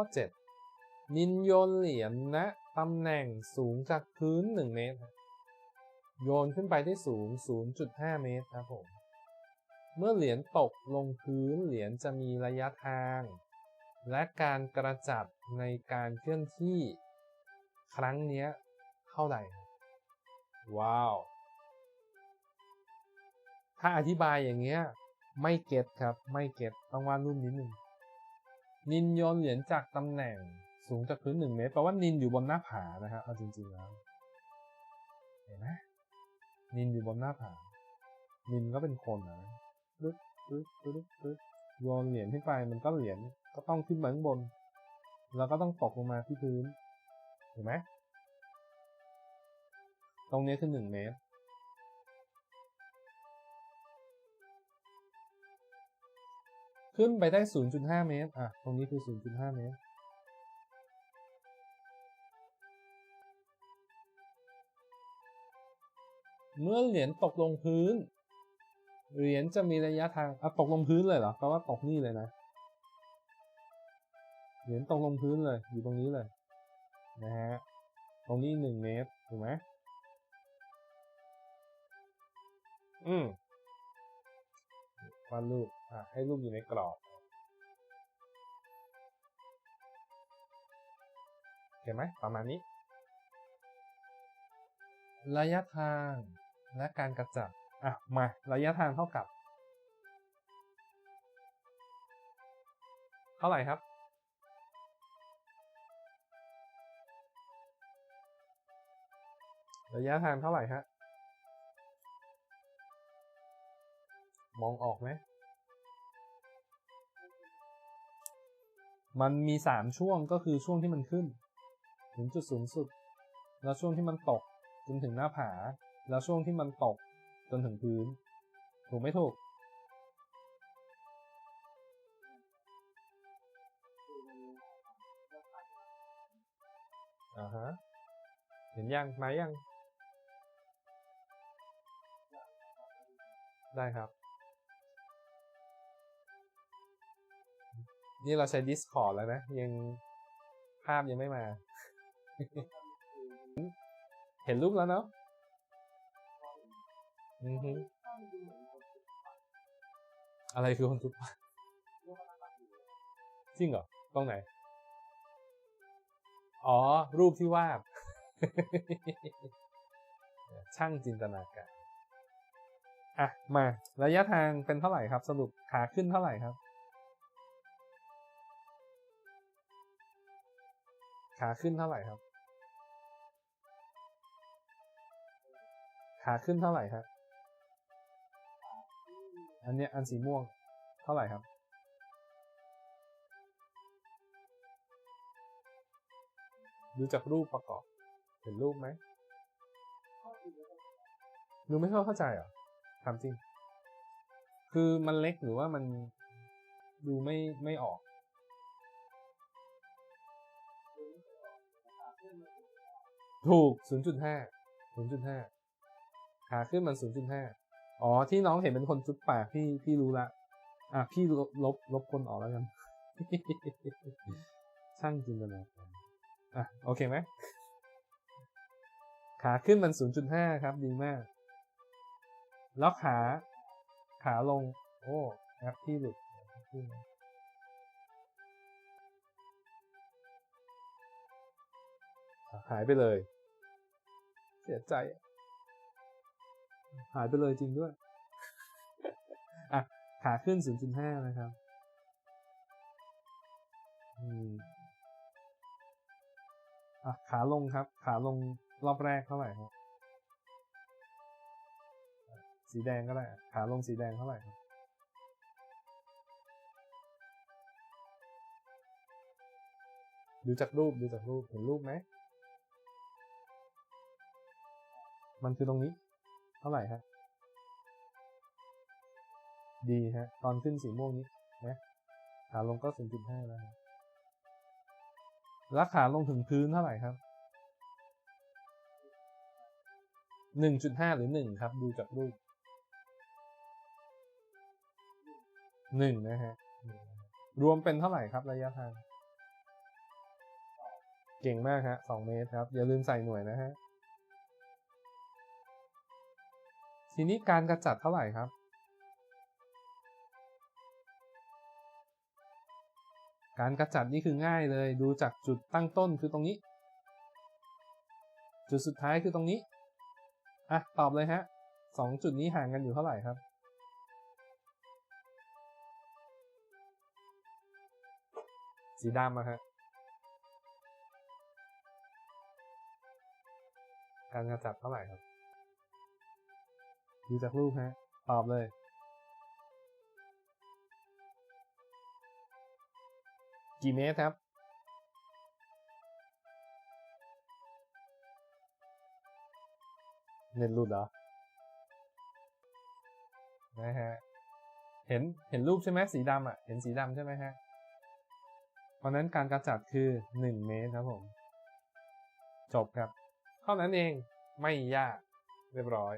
ข้อ 7 นินโยนเหรียญณตำแหน่งสูงจากพื้น 1 เมตร โยนขึ้นไปที่สูง 0.5 เมตรครับผม เมื่อเหรียญตกลงพื้นเหรียญจะมีระยะทาง และการกระจัดในการเคลื่อนที่ ครั้งนี้เท่าไหร่ ว้าว ถ้าอธิบายอย่างเงี้ยไม่เก็ตครับ ไม่เก็ตต้องวาดรูปนิดนึง นินโยนเหรียญจากตำแหน่งสูงจากพื้นหนึ่งเมตรแปลว่านินอยู่บนหน้าผานะครับเอาจริงๆแล้วเห็นไหมนินอยู่บนหน้าผา นินก็เป็นคนนะปึ๊บปึ๊บปึ๊บปึ๊บโยนเหรียญขึ้นไปมันก็เหรียญก็ต้องขึ้นมาข้างบน แล้วก็ต้องตกลงมาที่พื้นเห็นไหมตรงนี้คือหนึ่งเมตร ขึ้นไปได้ 0.5 เมตร อะ ตรงนี้คือ 0.5 เมตร เมื่อเหรียญตกลงพื้น เหรียญจะมีระยะทาง อะ ตกลงพื้นเลยเหรอ แปลว่าตกนี่เลยนะ เหรียญตกลงพื้นเลย อยู่ตรงนี้เลย นะฮะ ตรงนี้หนึ่งเมตร ถูกไหมอืม วาดรูปอะให้รูปอยู่ในกรอบเห็นไหมประมาณนี้ ระยะทางและการกระจับอะมาระยะทางเท่ากับ เท่าไหร่ครับระยะทางเท่าไหร่ฮะ มองออกไหม มันมีสามช่วงก็คือช่วงที่มันขึ้น ถึงจุดสูงสุด แล้วช่วงที่มันตกจนถึงหน้าผา แล้วช่วงที่มันตกจนถึงพื้น ถูกไม่ถูกอ่าฮะ เห็นยัง มายัง ได้ครับ นี่เราใช้ Discord แล้วนะ ยังภาพยังไม่มา เห็นรูปแล้วเนาะอือฮึอะไรคือคนทุบปากจริงเหรอ ตรงไหน อ๋อ รูปที่วาด ช่างจินตนาการ อะ มา ระยะทางเป็นเท่าไหร่ครับ สรุปขาขึ้นเท่าไหร่ครับ ขาขึ้นเท่าไหร่ครับ ขาขึ้นเท่าไหร่ครับ อันเนี้ยอันสีม่วงเท่าไหร่ครับ ดูจากรูปประกอบ เห็นรูปไหมดูไม่เข้าใจเหรอถามจริง คือมันเล็กหรือว่ามันดูไม่ไม่ออก ถูก 0.5 0.5 ขาขึ้นมัน 0.5 อ๋อ ที่น้องเห็นเป็นคนจุดปากพี่พี่รู้ละ อะ พี่ลบลบลบคนออกแล้วกัน ช่างจินตนาการอะ โอเคไหม ขาขึ้นมัน 0.5 ครับ ดีมาก แล้วขา ขาลง โอ้แอปที่หลุด หายไปเลย เสียใจ หายไปเลยจริงด้วยอะขาขึ้น 0.5 นะครับอืมอะขาลงครับ ขาลงรอบแรกเท่าไหร่ครับ สีแดงก็ได้ ขาลงสีแดงเท่าไหร่ครับดูจากรูปดูจากรูปเห็นรูปไหม มันคือตรงนี้ เท่าไหร่ฮะดีฮะ ตอนขึ้นสีม่วงนี้นะขาลงก็0.5แล้วฮะแล้วขาลงถึงพื้นเท่าไหร่ครับ1.5หรือ1ครับ ดูจากรูป1นะฮะ รวมเป็นเท่าไหร่ครับระยะทาง เก่งมากฮะสองเมตรครับ อย่าลืมใส่หน่วยนะฮะ ทีนี้การกระจัดเท่าไหร่ครับ การกระจัดนี่คือง่ายเลยดูจากจุดตั้งต้นคือตรงนี้ จุดสุดท้ายคือตรงนี้ อะ ตอบเลยฮะสองจุดนี้ห่างกันอยู่เท่าไหร่ครับสีดำอะฮะการกระจัดเท่าไหร่ครับ ดูจากรูปฮะ ตอบเลย กี่เมตรครับ เน็ตหลุดเหรอ นะฮะ เห็น เห็นรูปใช่ไหมสีดำอะ เห็นสีดำใช่ไหมฮะ เพราะนั้นการกระจัดคือ 1 เมตรครับผม จบครับ เท่านั้นเอง ไม่ยาก เรียบร้อย